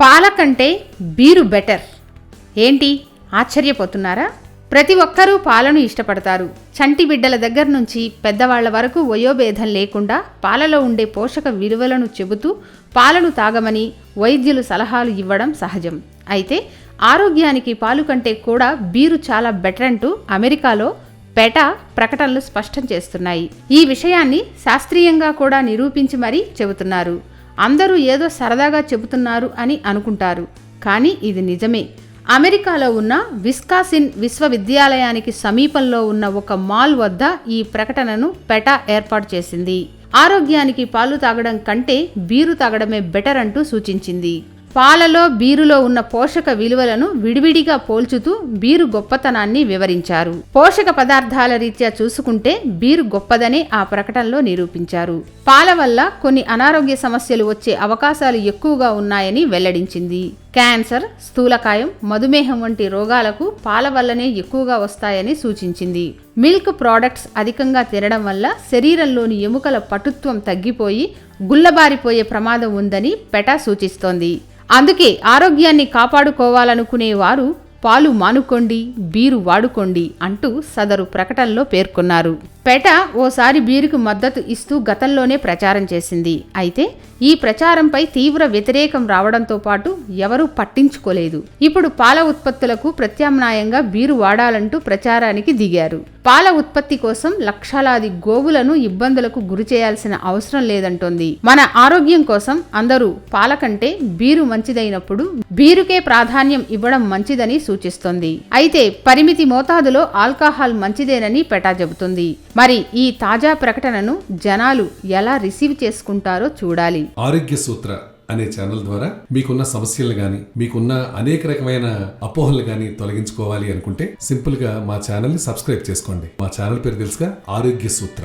పాల కంటే beer better. ఏంటి? ఆశ్చర్యపోతున్నారా? ప్రతి ఒక్కరూ పాలను ఇష్టపడతారు. చంటి బిడ్డల దగ్గర నుంచి పెద్దవాళ్ళ వరకు వయోభేదం లేకుండా పాలలో ఉండే పోషక విలువలను చెబుతూ పాలను తాగమని వైద్యులు సలహాలు ఇవ్వడం సహజం. అయితే ఆరోగ్యానికి పాలు కంటే కూడా బీరు చాలా బెటర్ అంటూ అమెరికాలో పెటా ప్రకటనలు స్పష్టం చేస్తున్నాయి. ఈ విషయాన్ని శాస్త్రీయంగా కూడా నిరూపించి మరీ చెబుతున్నారు. అందరూ ఏదో సరదాగా చెబుతున్నారు అని అనుకుంటారు. కానీ ఇది నిజమే. అమెరికాలో ఉన్న విస్కాసిన్ విశ్వవిద్యాలయానికి సమీపంలో ఉన్న ఒక మాల్ వద్ద ఈ ప్రకటనను పెటా ఏర్పాటు చేసింది. ఆరోగ్యానికి పాలు తాగడం కంటే బీరు తాగడమే బెటర్ అంటూ సూచించింది. పాలలో బీరులో ఉన్న పోషక విలువలను విడివిడిగా పోల్చుతూ బీరు గొప్పతనాన్ని వివరించారు. పోషక పదార్థాల రీత్యా చూసుకుంటే బీరు గొప్పదని ఆ ప్రకటనలో నిరూపించారు. పాల వల్ల కొన్ని అనారోగ్య సమస్యలు వచ్చే అవకాశాలు ఎక్కువగా ఉన్నాయని వెల్లడించింది. క్యాన్సర్ స్థూలకాయం మధుమేహం వంటి రోగాలకు పాల వల్లనే ఎక్కువగా వస్తాయని సూచించింది. మిల్క్ ప్రోడక్ట్స్ అధికంగా తినడం వల్ల శరీరంలోని ఎముకల పటుత్వం తగ్గిపోయి గుల్లబారిపోయే ప్రమాదం ఉందని పెటా సూచిస్తోంది. అందుకే ఆరోగ్యాన్ని కాపాడుకోవాలనుకునే వారు పాలు మానుకోండి బీరు వాడుకోండి అంటూ సదరు ప్రకటనలో పేర్కొన్నారు. పెట ఓసారి బీరుకు మద్దతు ఇస్తూ గతంలోనే ప్రచారం చేసింది. అయితే ఈ ప్రచారంపై తీవ్ర వ్యతిరేకం రావడంతో పాటు ఎవరూ పట్టించుకోలేదు. ఇప్పుడు పాల ఉత్పత్తులకు ప్రత్యామ్నాయంగా బీరు వాడాలంటూ ప్రచారానికి దిగారు. పాల ఉత్పత్తి కోసం లక్షలాది గోవులను ఇబ్బందులకు గురి చేయాల్సిన అవసరం లేదంటోంది. మన ఆరోగ్యం కోసం అందరూ పాల కంటే బీరు మంచిదైనప్పుడు బీరుకే ప్రాధాన్యం ఇవ్వడం మంచిదని సూచిస్తోంది. అయితే పరిమితి మోతాదులో ఆల్కహాల్ మంచిదేనని పెటా చెబుతుంది. మరి ఈ తాజా ప్రకటనను జనాలు ఎలా రిసీవ్ చేసుకుంటారో చూడాలి. ఆరోగ్య సూత్ర అనే ఛానల్ ద్వారా మీకున్న సమస్యలు గాని మీకున్న అనేక రకమైన అపోహలు గాని తొలగించుకోవాలి అనుకుంటే సింపుల్గా మా ఛానల్ని సబ్స్క్రైబ్ చేసుకోండి. మా ఛానల్ పేరు తెలుసుగా ఆరోగ్య సూత్ర.